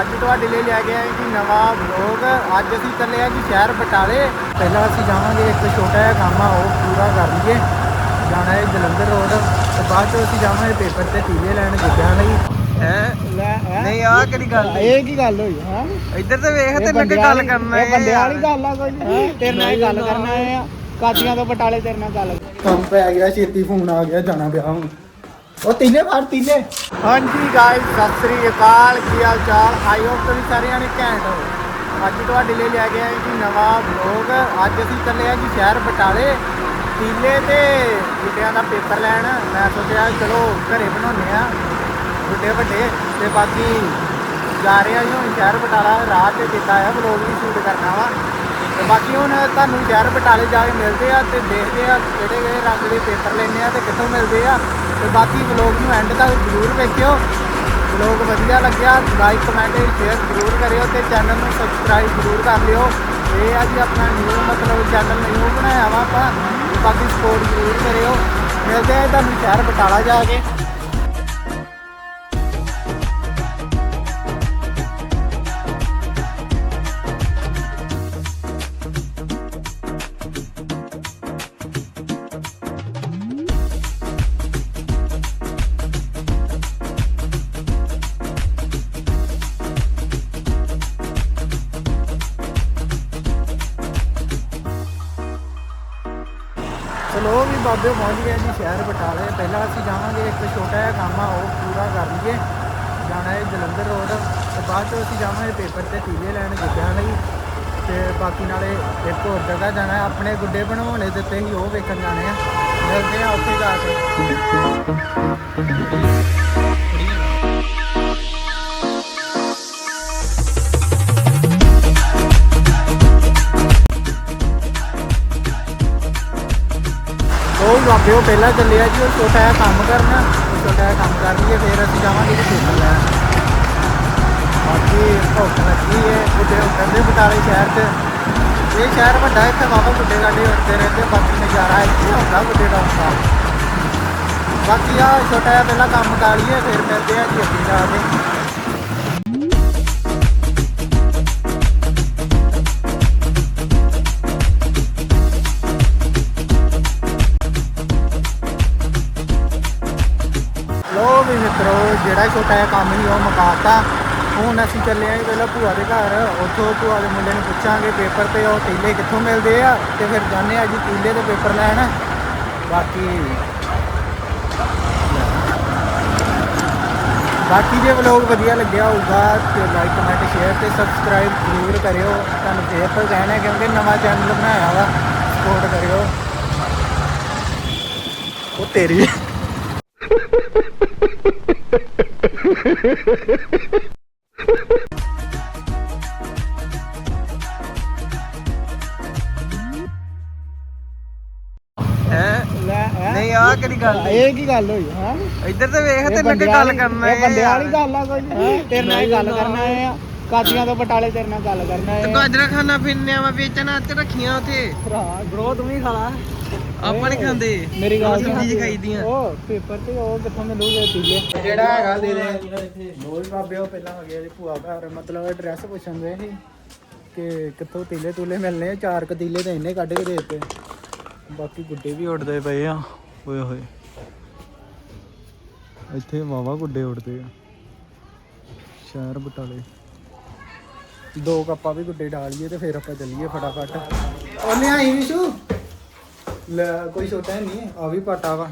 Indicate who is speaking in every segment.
Speaker 1: ਅੱਜ ਤੁਹਾਡੇ ਲਈ ਲੈ ਕੇ ਆਏ ਜੀ ਨਵਾਂ ਵਲੌਗ। ਅੱਜ ਅਸੀਂ ਚੱਲੇ ਆ ਜੀ ਸ਼ਹਿਰ ਬਟਾਲੇ। ਪਹਿਲਾਂ ਅਸੀਂ ਜਾਵਾਂਗੇ ਇੱਕ ਛੋਟਾ ਜਿਹਾ ਕੰਮ ਆ ਉਹ ਪੂਰਾ ਕਰ ਲਈਏ। ਜਾਣਾ ਹੈ ਜਲੰਧਰ ਰੋਡ। ਤੇ ਬਾਅਦ ਚੋਂ ਅਸੀਂ ਜਾਵਾਂਗੇ ਪੇਪਰ ਤੇ ਟੀਲੇ ਲੈਣ ਗੁੱਡਿਆਂ ਲਈ।
Speaker 2: ਹੈ? ਨਹੀਂ ਆ ਕਿਹੜੀ ਗੱਲ?
Speaker 1: ਇਹ ਕੀ ਗੱਲ ਹੋਈ ਹਾਂ?
Speaker 2: ਇੱਧਰ ਤੇ ਵੇਖ ਤੇ ਲੱਗੇ ਗੱਲ ਕਰਨਾ
Speaker 1: ਇਹ ਬੰਦਿਆਂ ਵਾਲੀ ਗੱਲ ਆ ਕੋਈ? ਨਹੀਂ ਤੇਰੇ ਨਾਲ ਹੀ ਗੱਲ ਕਰਨਾ ਆ। ਕਾਦੀਆਂ ਤੋਂ ਬਟਾਲੇ ਤੇਰੇ ਨਾਲ ਗੱਲ ਕੰਮ ਪੈ ਗਿਆ ਛੇਤੀ ਫੋਨ ਆ ਗਿਆ ਜਾਣਾ ਪਿਆ ਹੁਣ। ਉਹ ਤੀਲੇ ਫੜ ਤੀਲੇ ਹਾਂਜੀ ਗਾਇਸ ਸਤਿ ਸ੍ਰੀ ਅਕਾਲ, ਕੀ ਹਾਲ ਚਾਲ? ਆਈ ਹੋਪ ਤੁਸੀਂ ਸਾਰਿਆਂ ਨੇ ਘੈਂਟ ਹੋ। ਅੱਜ ਤੁਹਾਡੇ ਲਈ ਲੈ ਕੇ ਆਏ ਜੀ ਨਵਾਂ ਵਲੌਗ ਅੱਜ ਅਸੀਂ ਚੱਲੇ ਆ ਜੀ ਸ਼ਹਿਰ ਬਟਾਲੇ, ਤੀਲੇ ਤੇ ਗੁੱਡਿਆਂ ਦਾ ਪੇਪਰ ਲੈਣ। ਮੈਂ ਸੋਚਿਆ, ਚਲੋ ਘਰੇ ਬਣਾਉਂਦੇ ਆ ਗੁੱਡੇ ਵੱਡੇ, ਤੇ ਬਾਕੀ ਜਾ ਰਹੇ ਆ ਜੀ ਹੁਣ ਸ਼ਹਿਰ ਬਟਾਲਾ। ਰਾਤ ਤੇ ਕੀਤਾ ਆ ਵਲੌਗ ਵੀ ਸ਼ੂਟ ਕਰਨਾ ਵਾ। ਤੇ ਬਾਕੀ ਹੁਣ ਤੁਹਾਨੂੰ ਸ਼ਹਿਰ ਬਟਾਲੇ ਜਾ ਕੇ ਮਿਲਦੇ ਆ ਤੇ ਦੇਖਦੇ ਆ ਕਿਹੜੇ ਕਿਹੜੇ ਰੰਗ ਦੇ ਪੇਪਰ ਲੈਣੇ ਆ ਤੇ ਕਿੱਥੋਂ ਮਿਲਦੇ ਆ। ਤੇ ਬਾਕੀ ਵਲੌਗ ਨੂੰ ਐਂਡ ਤੱਕ ਜ਼ਰੂਰ ਵੇਖਿਓ। ਵਲੌਗ ਵਧੀਆ ਲੱਗਿਆ ਲਾਈਕ ਕਮੈਂਟ ਸ਼ੇਅਰ ਜ਼ਰੂਰ ਕਰਿਓ ਤੇ ਚੈਨਲ ਨੂੰ ਸਬਸਕ੍ਰਾਈਬ ਜ਼ਰੂਰ ਕਰ ਲਿਓ। ਇਹ ਆ ਜੀ ਆਪਣਾ ਨਿਊ ਮਤਲਬ ਚੈਨਲ ਨਿਊ ਬਣਾਇਆ ਵਾ ਆਪਾਂ, ਬਾਕੀ ਸਪੋਰਟ ਜ਼ਰੂਰ ਕਰਿਓ। ਮਿਲਦੇ ਆ ਤੁਹਾਨੂੰ ਸ਼ਹਿਰ ਬਟਾਲਾ ਜਾ ਕੇ। ਚਲੋ ਵੀ ਬਾਬੇ ਪਹੁੰਚ ਗਏ ਜੀ ਸ਼ਹਿਰ ਬਟਾਲੇ। ਪਹਿਲਾਂ ਅਸੀਂ ਜਾਵਾਂਗੇ, ਇੱਕ ਛੋਟਾ ਜਿਹਾ ਕੰਮ ਆ, ਉਹ ਪੂਰਾ ਕਰ ਲਈਏ। ਜਾਣਾ ਹੈ ਜਲੰਧਰ ਰੋਡ। ਤੇ ਬਾਅਦ ਚੋਂ ਅਸੀਂ ਜਾਵਾਂਗੇ ਪੇਪਰ ਤੇ ਟੀਲੇ ਲੈਣ ਗੁੱਡਿਆਂ ਲਈ। ਤੇ ਬਾਕੀ ਨਾਲੇ ਇੱਕ ਹੋਰ ਜਗ੍ਹਾ ਜਾਣਾ ਆਪਣੇ ਗੁੱਡੇ ਬਣਾਉਣੇ ਦਿੱਤੇ ਸੀ ਉਹ ਵੇਖਣ ਜਾਣੇ ਆ। ਮਿਲਦੇ ਆ ਉੱਥੇ ਜਾ ਕੇ। ਉਹ ਪਹਿਲਾਂ ਚੱਲਿਆ ਜੀ ਉਹ ਛੋਟਾ ਜਿਹਾ ਕੰਮ ਕਰਨਾ ਛੋਟਾ ਜਿਹਾ ਕੰਮ ਕਰ ਲਈਏ ਫਿਰ ਅਸੀਂ ਜਾਵਾਂਗੇ ਜੀ ਪੇਪਰ ਲੈਣ ਬਾਕੀ ਭੁੱਖ ਲੱਗੀ ਹੈ ਬੁੱਢੇ ਕਹਿੰਦੇ ਬਟਾਲੇ ਸ਼ਹਿਰ 'ਚ। ਇਹ ਸ਼ਹਿਰ ਵੱਡਾ ਹੈ, ਇੱਥੇ ਬਾਬਾ ਬੁੱਢੇ ਗਾਡੇ ਉੱਤੇ ਰਹਿੰਦੇ ਬਾਕੀ ਨਜ਼ਾਰਾ ਇੱਥੇ ਹੁੰਦਾ ਬੁੱਢੇ ਦਾ ਬਾਕੀ ਆ ਛੋਟਾ ਜਿਹਾ ਪਹਿਲਾਂ ਕੰਮ ਕਰ ਲਈਏ ਫਿਰ ਮਿਲਦੇ ਆ ਜੀ ਅੱਗੇ ਜਾ ਕੇ। ਵੀ ਮਿੱਤਰੋ, ਜਿਹੜਾ ਛੋਟਾ ਜਿਹਾ ਕੰਮ ਸੀ, ਉਹ ਮੁਕਾਤਾ। ਹੁਣ ਅਸੀਂ ਚੱਲੇ ਆਂ ਪਹਿਲਾਂ ਭੂਆ ਦੇ ਘਰ। ਉੱਥੋਂ ਭੂਆ ਦੇ ਮੁੰਡੇ ਨੂੰ ਪੁੱਛਾਂਗੇ, ਪੇਪਰ ਤੇ ਉਹ ਤੀਲੇ ਕਿੱਥੋਂ ਮਿਲਦੇ ਆ? ਤੇ ਫਿਰ ਜਾਣੇ ਆ ਜੀ ਤੀਲੇ ਦੇ ਪੇਪਰ ਲੈਣ। ਬਾਕੀ ਬਾਕੀ ਜੇ ਵਲੌਗ ਵਧੀਆ ਲੱਗਿਆ ਹੋਊਗਾ, ਤੇ ਲਾਈਕ ਕਮੈਂਟ ਸ਼ੇਅਰ ਤੇ ਸਬਸਕ੍ਰਾਈਬ ਜ਼ਰੂਰ ਕਰਿਓ। ਤੁਹਾਨੂੰ ਫੇਰ ਤੋਂ ਕਹਿਣਾ ਕਿਉਂਕਿ ਨਵਾਂ ਚੈਨਲ ਬਣਾਇਆ ਵਾ ਸਪੋਰਟ ਕਰਿਓ। ਉਹ ਤੇਰੀ
Speaker 2: ਹੈ?
Speaker 1: ਲੈ
Speaker 2: ਨਹੀਂ ਆ ਕਿਹੜੀ ਗੱਲ?
Speaker 1: ਇਹ ਕੀ ਗੱਲ ਹੋਈ ਹਾਂ?
Speaker 2: ਇੱਧਰ ਤੇ ਵੇਖ ਤੇ ਲੱਗੇ ਗੱਲ ਕਰਨਾ
Speaker 1: ਇਹ ਬੰਦਿਆਂ ਵਾਲੀ ਗੱਲ ਆ ਕੋਈ। ਤੇਰੇ ਨਾਲ ਹੀ ਗੱਲ ਕਰਨਾ ਆ। ਕਾਦੀਆਂ ਤੋਂ ਬਟਾਲੇ ਤੇਰੇ ਨਾਲ ਗੱਲ ਕਰਨਾ
Speaker 2: ਤੇ
Speaker 1: ਹੈ
Speaker 2: ਗਾਜਰਾ ਖਾਣਾ ਫਿਰਨੇ ਵਾ ਵੇਚਣ ਤੇ ਰੱਖੀਆਂ ਉਥੇ।
Speaker 1: ਭਰਾ ਬ్రో ਤੂੰ ਵੀ ਖਾਲਾ
Speaker 2: ਆਪਾਂ ਨਹੀਂ ਖਾਂਦੇ।
Speaker 1: ਮੇਰੀ ਗੱਲ
Speaker 2: ਸਬਜ਼ੀ ਚ ਖਾਈਦੀਆਂ।
Speaker 1: ਉਹ ਪੇਪਰ ਤੇ ਉਹ ਕਿੱਥੋਂ ਮਿਲੂਗੇ ਤੀਲੇ ਜਿਹੜਾ ਹੈਗਾ ਦੇ ਦੇ ਬੋਲ ਬਾਬੇ ਉਹ ਪਹਿਲਾਂ ਹੋ ਗਿਆ ਜੀ ਭੂਆ ਘਰ। ਮਤਲਬ ਐਡਰੈਸ ਪੁੱਛਣ ਦੇ ਸੀ ਕਿ ਕਿੱਥੋਂ ਤੀਲੇ ਤੂਲੇ ਮਿਲਨੇ ਆ? ਚਾਰ ਕ ਤੀਲੇ ਤਾਂ ਇੰਨੇ ਕੱਢ ਕੇ ਦੇ ਦਿੱਤੇ। ਬਾਕੀ ਗੁੱਡੇ ਵੀ ਉੱਡਦੇ ਪਏ ਆ। ਓਏ ਹੋਏ। ਇੱਥੇ ਵਾਵਾ ਗੁੱਡੇ ਉੱਡਦੇ ਆ। ਸ਼ਹਿਰ ਬਟਾਲੇ। ਦੋ ਕੱਪਾਂ ਵੀ ਗੁੱਡੇ ਡਾਲੀਏ ਤੇ ਫਿਰ ਆਪਾਂ ਚੱਲੀਏ ਫਟਾਫਟ ਉਹ ਲਿਆਈ ਵਿਸ਼ੂ ਲੈ ਕੋਈ ਛੋਟਾ ਨਹੀਂ ਆ ਵੀ ਪਾਟਾ ਵਾ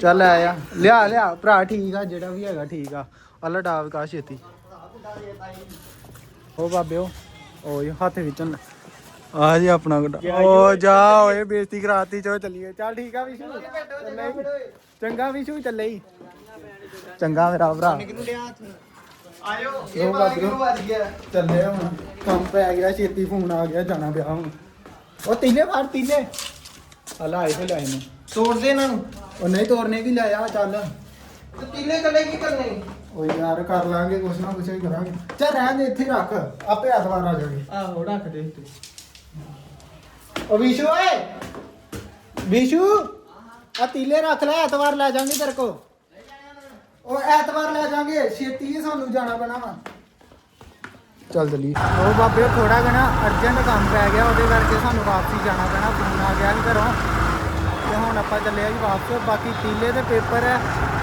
Speaker 1: ਚੱਲ ਆਇਆ ਲਿਆ ਲਿਆ ਭਰਾ ਠੀਕ ਆ ਜਿਹੜਾ ਵੀ ਹੈਗਾ ਠੀਕ ਆ ਅੱਲਾ ਡਾਵ ਕਾ ਛੇਤੀ ਉਹ ਬਾਬਿਓ ਓਏ ਹੱਥ ਵਿੱਚ ਆ ਜੀ ਆਪਣਾ ਗੁੱਡਾ ਓ ਜਾ ਓਏ ਬੇਇੱਜ਼ਤੀ ਕਰਾਤੀ ਚੋ ਚੱਲੀਏ ਚੱਲ ਠੀਕ ਆ ਵਿਸ਼ੂ ਚੱਲੇ ਈ। ਚੰਗਾ ਵਿਸ਼ੂ ਚੱਲੇ ਈ। ਚੰਗਾ ਮੇਰਾ ਭਰਾ
Speaker 2: ਆਇਓ
Speaker 1: ਇਹ ਬਾਬਿਓ ਚੱਲੇ ਹੁਣ ਕੰਮ ਪੈ ਗਿਆ ਛੇਤੀ ਫੋਨ ਆ ਗਿਆ ਜਾਣਾ ਪਿਆ ਹੁਣ ਉਹ ਤੀਲੇ ਫੜ ਤੀਲੇ ਹਲਾ ਆਏ ਫੇ ਲਾਏ ਨੇ
Speaker 2: ਤੋੜ ਦੇ ਇਹਨਾਂ ਨੂੰ
Speaker 1: ਉਹ ਨਹੀਂ ਤੋੜਨੇ ਕੀ ਲਾਇਆ ਚੱਲ
Speaker 2: ਤੇ ਤੀਲੇ ਕੱਲੇ ਕੀ ਕਰਨੇ
Speaker 1: ਉਹ ਯਾਰ ਕਰ ਲਾਂਗੇ ਕੁਛ ਨਾ ਕੁਛ ਹੀ ਕਰਾਂਗੇ ਚੱਲ ਰਹਿਣ ਦੇ ਇੱਥੇ ਰੱਖ ਆਪੇ ਐਤਵਾਰ ਆ ਜਾਗੇ
Speaker 2: ਆਹੋ ਰੱਖ ਦੇ ਉੱਤੇ
Speaker 1: ਉਹ ਵਿਸ਼ੂ ਓਏ ਵਿਸ਼ੂ ਆ ਤੀਲੇ ਰੱਖ ਲੈ ਐਤਵਾਰ ਲੈ ਜਾਾਂਗੇ ਤੇਰੇ ਕੋ ਉਹ ਐਤਵਾਰ ਲੈ ਜਾਾਂਗੇ, ਛੇਤੀ ਹੀ ਸਾਨੂੰ ਜਾਣਾ ਪੈਣਾ ਵਾ। ਚੱਲ ਚਲੀ ਉਹ ਬਾਬੇ ਥੋੜਾ ਕਨਾ ਅਰਜੈਂਟ ਕੰਮ ਪੈ ਗਿਆ, ਉਹਦੇ ਕਰਕੇ ਸਾਨੂੰ ਵਾਪਸੀ ਜਾਣਾ ਪੈਣਾ, ਫੋਨ ਆ ਗਿਆ ਸੀ ਘਰੋਂ। ਤੇ ਹੁਣ ਆਪਾਂ ਚੱਲੇ ਆ ਜੀ ਵਾਪਸ, ਬਾਕੀ ਤੀਲੇ ਦੇ ਪੇਪਰ ਹੈ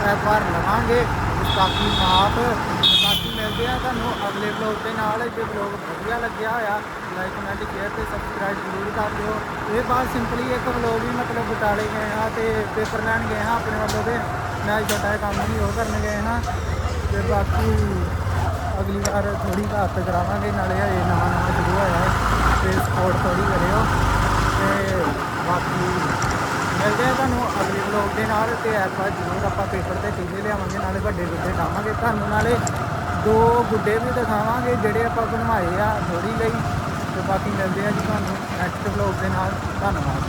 Speaker 1: ਇਹ ਲਵਾਂਗੇ। ਬਾਕੀ ਮਾਪ ਬਾਕੀ ਮਿਲਦੇ ਆ ਤੁਹਾਨੂੰ ਅਗਲੇ ਵਲੌਗ ਦੇ ਨਾਲ। ਜੇ ਵਲੌਗ ਵਧੀਆ ਲੱਗਿਆ ਹੋਇਆ ਲਾਈਕ ਕਮੈਂਟ ਸ਼ੇਅਰ ਤੇ ਸਬਸਕ੍ਰਾਈਬ ਜ਼ਰੂਰ ਕਰ ਦਿਓ। ਇਹ ਬਾਤ ਸਿੰਪਲੀ ਇੱਕ ਵਲੌਗ ਹੀ ਮਤਲਬ ਬਟਾਲੇ ਗਏ ਹਾਂ ਤੇ ਪੇਪਰ ਲੈਣ ਗਏ ਹਾਂ ਆਪਣੇ ਵੱਲੋਂ ਤੇ ਮੈਂ ਛੋਟਾ ਜਿਹਾ ਕੰਮ ਨਹੀਂ ਉਹ ਕਰਨ ਗਏ ਹਾਂ ਤੇ ਬਾਕੀ ਅਗਲੀ ਵਾਰ ਥੋੜੀ ਘਾਤ ਕਰਾਵਾਂਗੇ, ਨਾਲੇ ਹਜੇ ਨਵਾਂ ਨਵਾਂ ਸ਼ੁਰੂ ਹੋਇਆ ਹੈ, ਤੇ ਸਪੋਰਟ ਥੋੜੀ ਕਰਿਓ। ਤੇ ਬਾਕੀ ਮਿਲਦੇ ਆ ਤੁਹਾਨੂੰ ਅਗਲੇ ਵਲੋਗ ਦੇ ਨਾਲ, ਤੇ ਐਤਵਾਰ ਜ਼ਰੂਰ ਆਪਾਂ ਪੇਪਰ ਤੇ ਟੀਕੇ ਲਿਆਵਾਂਗੇ, ਨਾਲੇ ਵੱਡੇ ਗੁੱਡੇ ਲਾਵਾਂਗੇ ਤੁਹਾਨੂੰ ਨਾਲੇ ਦੋ ਗੁੱਡੇ ਵੀ ਦਿਖਾਵਾਂਗੇ, ਜਿਹੜੇ ਆਪਾਂ ਬਣਵਾਏ ਆ ਥੋੜੀ ਲਈ। ਤੇ ਬਾਕੀ ਮਿਲਦੇ ਆ ਜੀ ਤੁਹਾਨੂੰ ਨੈਕਸਟ ਵਲੋਗ ਦੇ ਨਾਲ। ਧੰਨਵਾਦ।